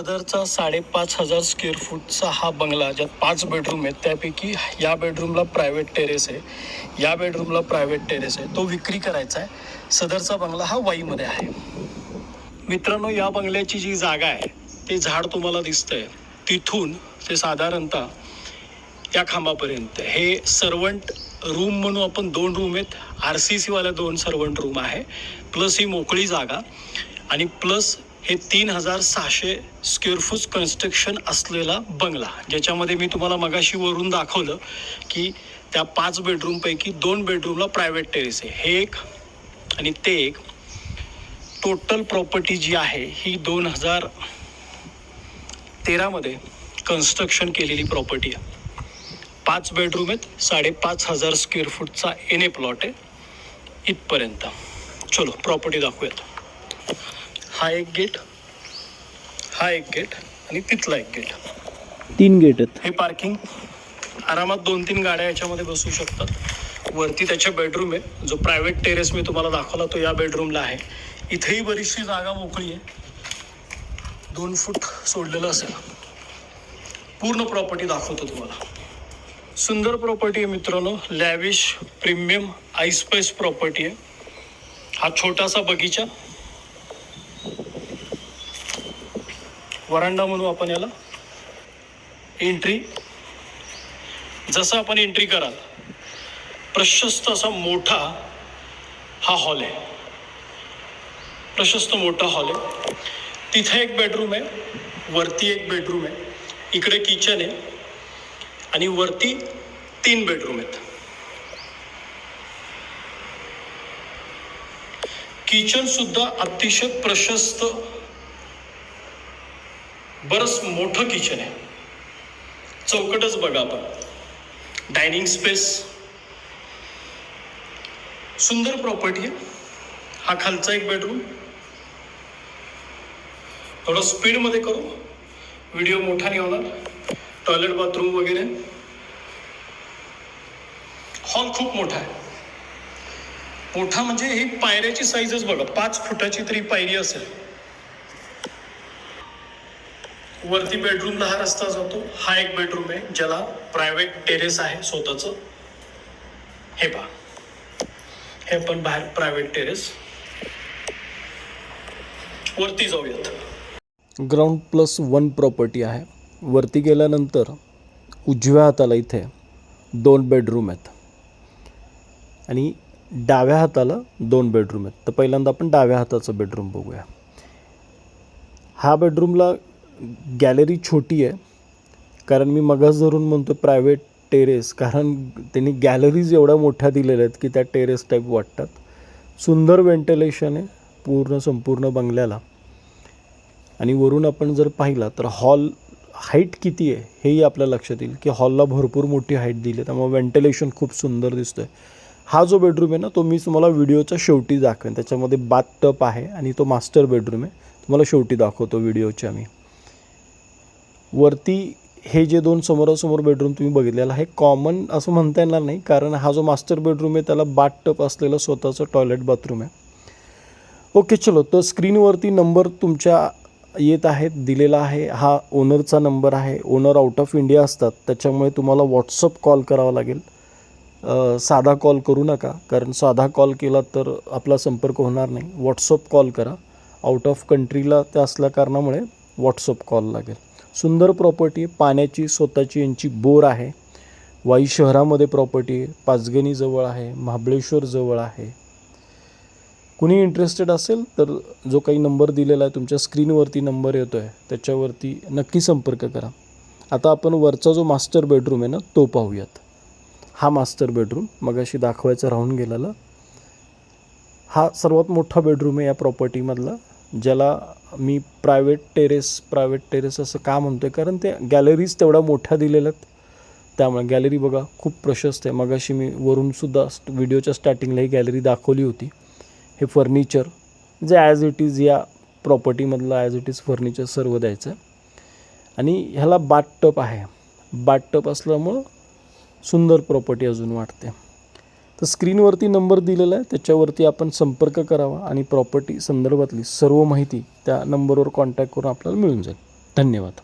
सदरचा साडेपाच हजार स्क्वेअर फूटचा हा बंगला ज्यात पाच बेडरूम आहेत त्यापैकी या बेडरूमला प्रायव्हेट टेरेस आहे. या बेडरूमला प्रायव्हेट टेरेस आहे. तो विक्री करायचा आहे. सदरचा बंगला हा वाईमध्ये आहे. मित्रांनो या बंगल्याची जी जागा आहे ते झाड तुम्हाला दिसतंय. तिथून ते साधारणतः या खांबापर्यंत. हे सर्वंट रूम म्हणून आपण दोन रूम आहेत. आर सी सीवाल्या दोन सर्वंट रूम आहे. प्लस ही मोकळी जागा. आणि प्लस हे तीन हजार सहाशे स्क्वेअर फूट कन्स्ट्रक्शन असलेला बंगला ज्याच्यामध्ये मी तुम्हाला मगाशी वरून दाखवलं की त्या पाच बेडरूमपैकी दोन बेडरूमला प्रायव्हेट टेरेस आहे. हे एक आणि ते एक. टोटल प्रॉपर्टी जी आहे ही दोन हजार तेरामध्ये कन्स्ट्रक्शन केलेली प्रॉपर्टी आहे. पाच बेडरूम आहेत साडेपाच हजार स्क्वेअर फूटचा एन ए प्लॉट आहे. इथपर्यंत. चलो प्रॉपर्टी दाखवूयात. हा एक गेट हा एक गेट आणि तिथला एक गेट. तीन गेट आहेत. हे पार्किंग आरामात दोन तीन गाड्या याच्यामध्ये बसू शकतात. वरती त्याच्या बेडरूम आहे. जो प्रायव्हेट टेरेस मी तुम्हाला दाखवला तो या बेडरूमला आहे. इथेही बरीचशी जागा मोकळी आहे. दोन फूट सोडलेलं असेल. पूर्ण प्रॉपर्टी दाखवतो तुम्हाला. सुंदर प्रॉपर्टी आहे मित्रांनो. लॅविश प्रीमियम आईस्पाईस प्रॉपर्टी आहे. हा छोटासा बगीचा. वरांडा म्हणू आपण याला. एंट्री जसं आपण एंट्री कराल प्रशस्त असा मोठा हा हॉल आहे. प्रशस्त मोठा हॉल आहे. तिथे एक बेडरूम आहे वरती एक बेडरूम आहे इकडे किचन आहे आणि वरती तीन बेडरूम आहेत. किचन सुद्धा अतिशय प्रशस्त बरंच मोठं किचन आहे. चौकटच बघा आपण. डायनिंग स्पेस सुंदर प्रॉपर्टी आहे. हा खालचा एक बेडरूम थोडं स्पीडमध्ये करू. व्हिडिओ मोठा नाही होणार. टॉयलेट बाथरूम वगैरे. हॉल खूप मोठा आहे. मोठा म्हणजे ही पायऱ्याची साईजच बघा. पाच फुटाची तरी पायरी असेल. वरती बेडरूमला हा रस्ता जातो. हा एक बेडरूम आहे ज्याला प्रायव्हेट टेरेस आहे स्वतःचं. हे पहा. हे पण बाहेर प्रायव्हेट टेरेस वरती जाऊयात. ग्राउंड प्लस वन प्रॉपर्टी आहे. वरती गेल्यानंतर उजव्या हाताला इथे दोन बेडरूम आहेत. आणि डाव्या हाताला दोन बेडरूम आहेत. तर पहिल्यांदा आपण डाव्या हाताचं बेडरूम बघूया. हा बेडरूमला गॅलरी छोटी आहे. कारण मी मगास धरून म्हणतो प्रायव्हेट टेरेस कारण त्यांनी गॅलरीज एवढ्या मोठ्या दिलेल्या आहेत की त्या टेरेस टाईप वाटतात. सुंदर व्हेंटिलेशन आहे पूर्ण संपूर्ण बंगल्याला. आणि वरून आपण जर पाहिला तर हॉल हाईट किती आहे हेही आपल्या लक्षात येईल की हॉलला भरपूर मोठी हाईट दिली आहे. त्यामुळे व्हेंटिलेशन खूप सुंदर दिसतं आहे हा जो बेडरूम आहे ना तो मी तुम्हाला व्हिडिओच्या शेवटी दाखवेन. त्याच्यामध्ये बाथ टप आहे आणि तो मास्टर बेडरूम आहे. तुम्हाला शेवटी दाखवतो व्हिडिओच्या मी. वरती हे जे दोन समोरासमोर बेडरूम तुम्ही बघितलेला आहे कॉमन असं म्हणता येणार नाही कारण हा जो मास्टर बेडरूम आहे त्याला बाथ टप असलेलं स्वतःचं टॉयलेट बाथरूम आहे. ओके चलो तर स्क्रीनवरती नंबर तुमच्या येत आहेत दिलेला आहे. हा ओनरचा नंबर आहे. ओनर आउट ऑफ इंडिया असतात. त्याच्यामुळे तुम्हाला व्हॉट्सअप कॉल करावा लागेल. साधा कॉल करू नका कारण साधा कॉल केला तर आपला संपर्क होणार नाही. व्हॉट्सअप कॉल करा. आउट ऑफ कंट्रीला ते असल्या कारणामुळे व्हॉट्सअप कॉल लागेल. सुंदर प्रॉपर्टी आहे पाण्याची स्वतःची यांची बोर आहे. वाई शहरामध्ये प्रॉपर्टी आहे जवळ आहे महाबळेश्वर जवळ आहे. कुणी इंटरेस्टेड असेल तर जो काही नंबर दिलेला आहे तुमच्या स्क्रीनवरती नंबर येतो आहे त्याच्यावरती नक्की संपर्क करा. आता आपण वरचा जो मास्टर बेडरूम आहे ना तो पाहूयात. हा मास्टर बेडरूम मगाशी दाखवायचा राहून गेलेला. हा सर्वात मोठा बेडरूम आहे या प्रॉपर्टीमधला ज्याला मी प्रायव्हेट टेरेस प्रायव्हेट टेरेस असं का म्हणतो आहे कारण ते गॅलरीज तेवढ्या मोठ्या दिलेल्या आहेत त्यामुळे गॅलरी बघा खूप प्रशस्त आहे. मगाशी मी वरूनसुद्धा व्हिडिओच्या स्टार्टिंगला ही गॅलरी दाखवली होती. हे फर्निचर जे ॲज इट इज या प्रॉपर्टीमधलं ॲज इट इज फर्निचर सर्व द्यायचं. आहे आणि ह्याला बाटटप आहे. बाटटप असल्यामुळं सुंदर प्रॉपर्टी अजून वाटते तर स्क्रीनवरती नंबर दिलेला आहे त्याच्यावरती आपण संपर्क करावा आणि प्रॉपर्टी संदर्भातली सर्व माहिती त्या नंबरवर कॉन्टॅक्ट करून आपल्याला मिळून जाईल. धन्यवाद.